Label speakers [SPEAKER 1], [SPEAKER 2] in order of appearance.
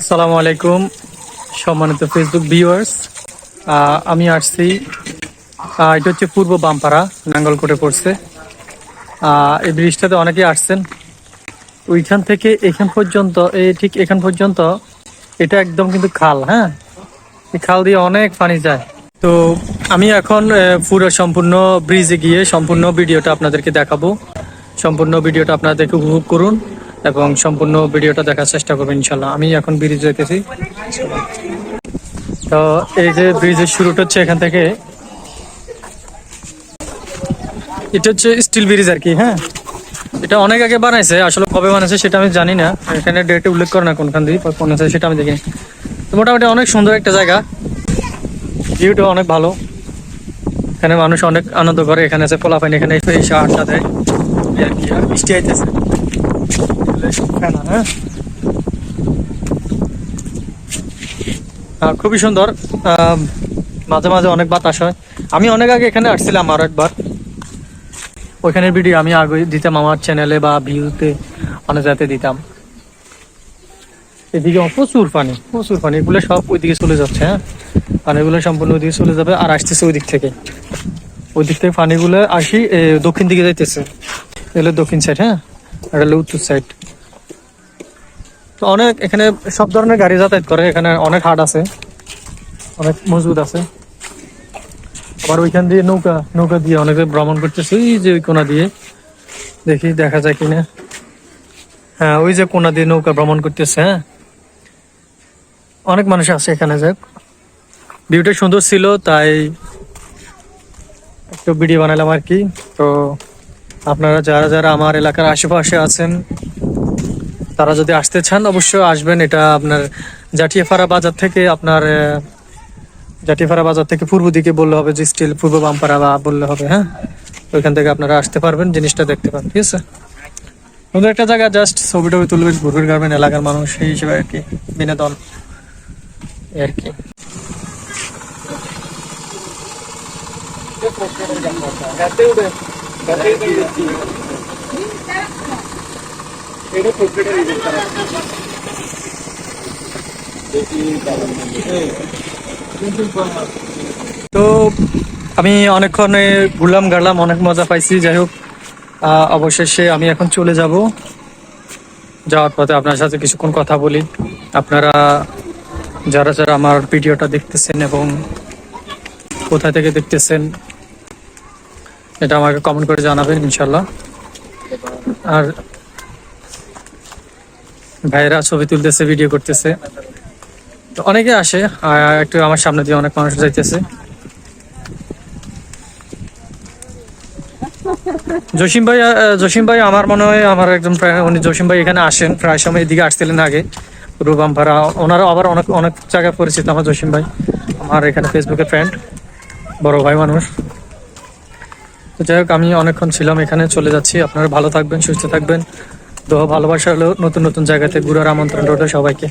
[SPEAKER 1] আসসালামু আলাইকুম, সম্মানিত ফেসবুক ভিউয়ার্স আমি আসছি এটা হচ্ছে পূর্ব বামপাড়া, নাঙ্গলকোটে পড়ছে। এই ব্রিজটাতে অনেকেই আসছেন। ওইখান থেকে এখান পর্যন্ত, এই ঠিক এখান পর্যন্ত, এটা একদম কিন্তু খাল হ্যাঁ? এই খাল দিয়ে অনেক পানি যায়। তো আমি এখন পুরো সম্পূর্ণ ব্রিজে গিয়ে সম্পূর্ণ ভিডিওটা আপনাদেরকে দেখাবো। সম্পূর্ণ ভিডিওটা আপনাদেরকে উপভোগ করুন। এবং সম্পূর্ণ ভিডিওটা দেখার চেষ্টা করবেন ইনশাল্লাহ আমি এখন ব্রিজে যেতেছি তো এই যে ব্রিজের শুরুটা হচ্ছে এখান থেকে। এটা হচ্ছে স্টিল ব্রিজ আর কি হ্যাঁ? এটা অনেক আগে বানাইছে, আসলে কবে বানাইছে সেটা আমি জানি না। এখানে ডেটে উল্লেখ করে না কোনখান দিয়ে বা কোন আছে সেটা আমি দেখিনি। তো মোটামুটি অনেক সুন্দর একটা জায়গা। ভিউটা অনেক ভালো। এখানে মানুষ অনেক আনন্দ করে, এখানে আছে পোলা পাইন এখানে এসে আড্ডা দেয়। আর কি বৃষ্টি আইতেছে। হ্যাঁ? খুবই সুন্দর। মাঝে মাঝে অনেক বাতাস হয়। আমি অনেক আগে এখানে আসছিলাম আরও একবার। ওইখানের ভিডিও আমি আগে দিতাম, আমার চ্যানেলে বা ভিউতে অনেক জায়গাতে দিতাম। এদিকে প্রচুর পানি প্রচুর পানি। এগুলো সব ওইদিকে চলে যাচ্ছে হ্যাঁ? পানিগুলো সম্পূর্ণ ওইদিকে চলে যাবে আর আসতেছে ওই দিক থেকে। ওই দিক থেকে পানিগুলো আসি দক্ষিণ দিকে যাইতেছে। এগুলো দক্ষিণ সাইড হ্যাঁ? হলো উত্তর সাইড অনেক এখানে সব ধরনের গাড়ি যাতায়াত করে, এখানে অনেক হাট আছে, অনেক মজবুত আছে। আবার ওইখান দিয়ে নৌকা নৌকা দিয়ে অনেকে ভ্রমণ করতেছে, ওই যে ওই কোনা দিয়ে। দেখি, দেখা যায় কিনা। হ্যাঁ ওই যে কোনা দিয়ে নৌকা ভ্রমণ করতেছে হ্যাঁ। অনেক মানুষ আছে এখানে যাক ভিউটা সুন্দর ছিল, তাই একটু ভিডিও বানালাম আর কি। তো আপনারা যারা যারা আমার এলাকার আশেপাশে আছেন তারা যদি আসতে চান অবশ্যই আসবেন। এটা আপনার জাটিয়াপাড়া বাজার থেকে আপনার আহ, জাটিয়াপাড়া বাজার থেকে পূর্ব দিকে বললে হবে যে স্টিল পূর্ব বামপাড়া বা বললে হবে হ্যাঁ? ওইখান থেকে আপনারা আসতে পারবেন জিনিসটা দেখতে পারেন ঠিক আছে? সুন্দর একটা জায়গা জাস্ট ছবি টবি তুলবেন ঘুরবেন গাড়বেন এলাকার মানুষ সেই হিসেবে আর কি বিনোদন আর কি। তো আমি অনেকক্ষণ ঘুরলাম গাড়লাম অনেক মজা পাইছি। যাই হোক অবশেষে আমি এখন চলে যাব। যাওয়ার পথে আপনার সাথে কিছুক্ষণ কথা বলি। আপনারা, যারা যারা আমার ভিডিওটা দেখতেছেন এবং কোথা থেকে দেখতেছেন, এটা আমাকে কমেন্ট করে জানাবেন ইনশাল্লাহ আর ভাইয়েরা ছবি তুলতেছে ভিডিও করতেছে। তো অনেকে আসে একটু আমার সামনে দিয়ে অনেক মানুষ যাইতেছে। জসিম ভাই জসিম ভাই, আমার মনে হয় আমার একজন উনি জসিম ভাই এখানে আসেন, প্রায় সময় এদিকে আসছিলেন আগে রুবামপাড়া ওনারা আবার অনেক অনেক জায়গায় পরিচিত আমার জসিম ভাই, আমার এখানে ফেসবুকে ফ্রেন্ড বড় ভাই মানুষ। তো যাই হোক, আমি অনেকক্ষণ ছিলাম এখানে, চলে যাচ্ছি। আপনারা ভালো থাকবেন, সুস্থ থাকবেন। তো ভালোবাসা হলো নতুন নতুন জায়গাতে ঘুরার আমন্ত্রণ রইল সবাইকে।